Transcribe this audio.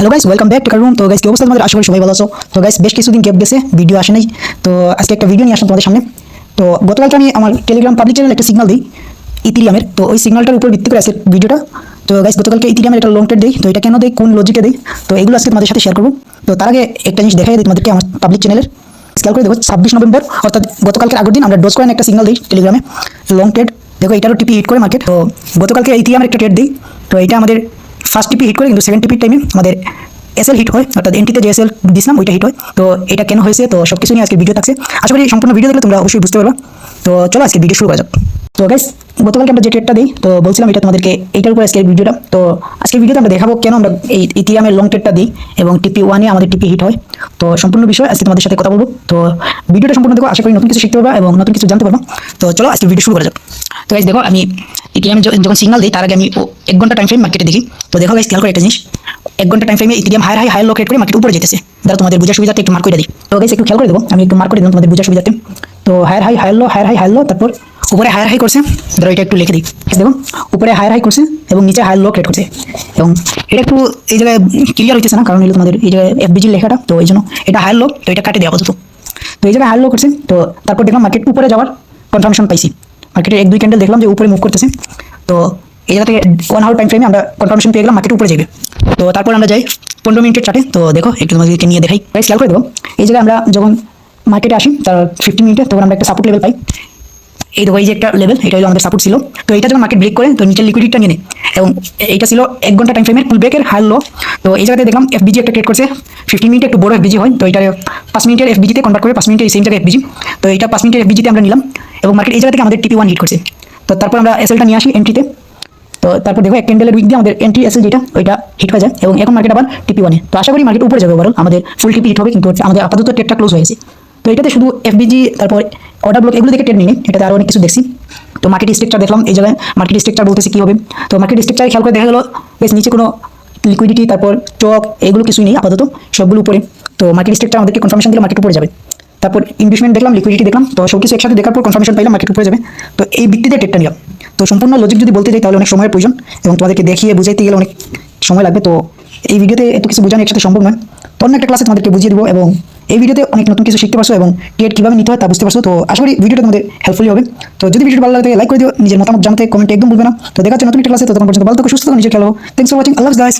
Hello guys welcome back to room তো guys কি অবস্থা তোমাদের? আশা করি সবাই ভালো আছো। তো গাইস বেশ কিছুদিন গ্যাপ গেছে ভিডিও আসে নাই। তো আজকে একটা ভিডিও নিয়ে আসলাম তোমাদের সামনে। তো গতকালকে আমি আমার টেলিগ্রাম পাবলিক চ্যানেল একটা সিগনাল দিই ইথিরিয়ামের তো ওই সিগনালটার উপর ভিত্তি করে আজকে ভিডিওটা তো গাইস গতকালকে ইথিরিয়ামের একটা লং টেড দিই, তো এটা কেন দেয় কোন লজিকে দেয় তো এগুলো আজকে তোমাদের সাথে শেয়ার করব। তো তার আগে একটা জিনিস দেখাই দিই তোমাদেরকে আমার পাবলিক চ্যানেলের স্কেল করে দেখো, ছাব্বিশ নভেম্বর, অর্থাৎ গতকালকে আগের দিন আমরা ডোজ কয়েন একটা সিগনাল দিই টেলিগ্রামে লং ট্রেড দেখো, এটারও টিপি হিট করে মার্কেট তো গতকালকে ইথিরিয়ামের একটা ট্রেড দিই। তো এটা আমাদের ফার্স্ট টিপি হিট করে, কিন্তু সেকেন্ড টিপির টাইমে আমাদের এসএল হিট হয়, অর্থাৎ এনটিতে যে এসএল দিছিলাম, ওইটা হিট হয়। তো এটা কেন হয়েছে? তো সব কিছু নিয়ে আজকে ভিডিও থাকছে। আশা করি সম্পূর্ণ ভিডিও দেখলে তোমরা অবশ্যই বুঝতে পারবা। তো চলো আজকে ভিডিও শুরু করা যাক। তো গাইস গতকালকে আমরা যে ট্রেডটা দিই, তো বলছিলাম এটা তোমাদেরকে এইটার উপর আজকের ভিডিওটা তো আজকের ভিডিওতে আমরা দেখাবো কেন আমরা এই ইথিরিয়ামের লং ট্রেডটা দিই এবং টিপি ওয়ানে আমাদের টিপি হিট হয়। তো সম্পূর্ণ বিষয় আজকে তোমাদের সাথে কথা বলব। তো ভিডিওটা সম্পূর্ণ দেখো, আশা করি নতুন কিছু শিখতে পারবা এবং নতুন কিছু জানতে পারবা। তো চলো আজকে ভিডিও শুরু করা যাক। তো গাইস দেখো, আমি ইথিরিয়ামে যখন সিগনাল দিই, তার আগে আমি এক ঘণ্টা টাইম ফ্রেম মার্কেটে দেখি। তো দেখো গাইস খেয়াল করে একটা জিনিস। এক ঘণ্টা টাইম ফ্রেমে Ethereum high high high locate করে মার্কেট উপরে যেতেছে। যারা তোমাদের বোঝার সুবিধাতে একটু মার্ক করে দিই। তো গাইস একটু খেয়াল করে দেবো। আমি একটু মার্ক করে দিলাম তোমাদের বোঝার সুবিধাতে তো higher high higher low higher high higher low তারপর উপরে হায়ার হাই করছে, ধরো এটা একটু লিখে দিই। দেখুন, উপরে হায়ার হাই করছে এবং নিচে হায়ার লো ক্রিয়েট করছে। এবং এটা একটু এই জায়গায় ক্লিয়ার হইতেছে না, কারণ হলো তোমাদের এই জায়গায় এফবিজির লেখাটা, তো এই জন্য এটা হায়ার লো তো এটা কাটে দেওয়া আপাতত। তো এই জায়গায় হায়ার লো করছে, তো তারপর দেখলাম মার্কেট উপরে যাওয়ার কনফার্মেশন পাইছি। মার্কেটে এক দুই ক্যান্ডেল দেখলাম যে উপরে মুভ করতেছে। তো এই জায়গা থেকে ওয়ান আওয়ার টাইম ফ্রেমে আমরা কনফার্মেশন পেয়ে গেলাম মার্কেট উপরে যাবে। তো তারপর আমরা যাই পনেরো মিনিটের চাটে তো দেখো, একটু তোমাদেরকে নিয়ে দেখাই। প্রাইস খেয়াল করে দেবো। এই জায়গায় আমরা যখন মার্কেটে আসি, তার ফিফটি মিনিটে, তখন আমরা একটা সাপোর্ট লেভেল পাই। এই দেখো এই যে একটা লেভেল এটা হলো আমাদের সাপোর্ট ছিল। তো এটা যখন মার্কেট ব্রেক করে তো নিচের লিকুইডিটিটা নিয়ে এবং এটা ছিল এক ঘণ্টা টাইম ফ্রেমের পুল ব্রেকের হাই লো তো এই জায়গাতে দেখলাম এফবিজি একটা ট্রেড করছে। ফিফটিন মিনিটে একটু বড় এফবিজি হয়, তো এটা পাঁচ মিনিটের এফবিজিতে কনভার্ট করে পাঁচ মিনিটের সেম জায়গায় এফবিজি তো এটা পাঁচ মিনিটের এফবিজিতে আমরা নিলাম। এবং মার্কেট এই জায়গা থেকে আমাদের টিপি ওয়ান হিট করছে। তো তারপর আমরা এসএলটা নিয়ে আসি এন্ট্রিতে তো। তারপর দেখো, এক ক্যান্ডেলের উইক দিয়ে আমাদের এন্ট্রি এসএল যেটা, ওইটা হিট হয়ে যায়। এবং এখন মার্কেট আবার টিপি ওয়ানে তো আশা করি মার্কেট উপরে যাবে ওভারঅল আমাদের ফুল টিপি হিট হবে, কিন্তু আমাদের আপাতত ট্রেডটা ক্লোজ হয়েছে তো এটাতে শুধু এফবিজি তারপর অর্ডার ব্লক এগুলো দেখে ট্রেড নিই এটাতে আরও অনেক কিছু দেখছি। তো মার্কেট স্ট্রাকচার দেখলাম এই জায়গায়। মার্কেট স্ট্রাকচার বলতেছে কী হবে? তো মার্কেট স্ট্রাকচার খেয়াল করে দেখা গেলো, বেশ নিচে কোনো লিকুইডিটি তারপর চক, এগুলো কিছুই নেই আপাতত, সবগুলো উপরে। তো মার্কেট স্ট্রাকচার আমাদেরকে কনফার্মেশন দিলে মার্কেট উপরে যাবে। তারপর ইনভেস্টমেন্ট দেখলাম লিকুইডিটি দেখলাম, তো সব কিছু একসাথে দেখার পর কনফার্মেশন পাইলাম মার্কেট উপরে যাবে। তো এই ভিত্তিতে ট্রেডটা নিলাম। তো সম্পূর্ণ লজিক যদি বলতে যাই, তাহলে অনেক সময়ের প্রয়োজন এবং তোমাদেরকে দেখিয়ে বুঝাইতে গেলে অনেক সময় লাগবে। তো এই ভিডিওতে এত কিছু বোঝানো একসাথে সম্ভব নয়। তো অন্য একটা ক্লাসে তোমাদেরকে বুঝিয়ে দেবো এবং এই ভিডিওতে অনেক নতুন কিছু শিখতে পারছ এবং ট্রেড কীভাবে নিতে হয় তা বুঝতে পারছ। তো আশা করি ভিডিওটা তোমাদের হেল্পফুলি হবে। তো যদি ভিডিও ভালো লাগে লাইক করে দিও, নিজের মতামত জানাতে কমেন্টে একদম বলবে না। তো দেখা হচ্ছে নতুন ক্লাসে তো তখন পর্যন্ত ভালো থাকো, সুস্থ নিজের খেলো থ্যাংকস ফর ওয়াচিং আল্লাহ গাইস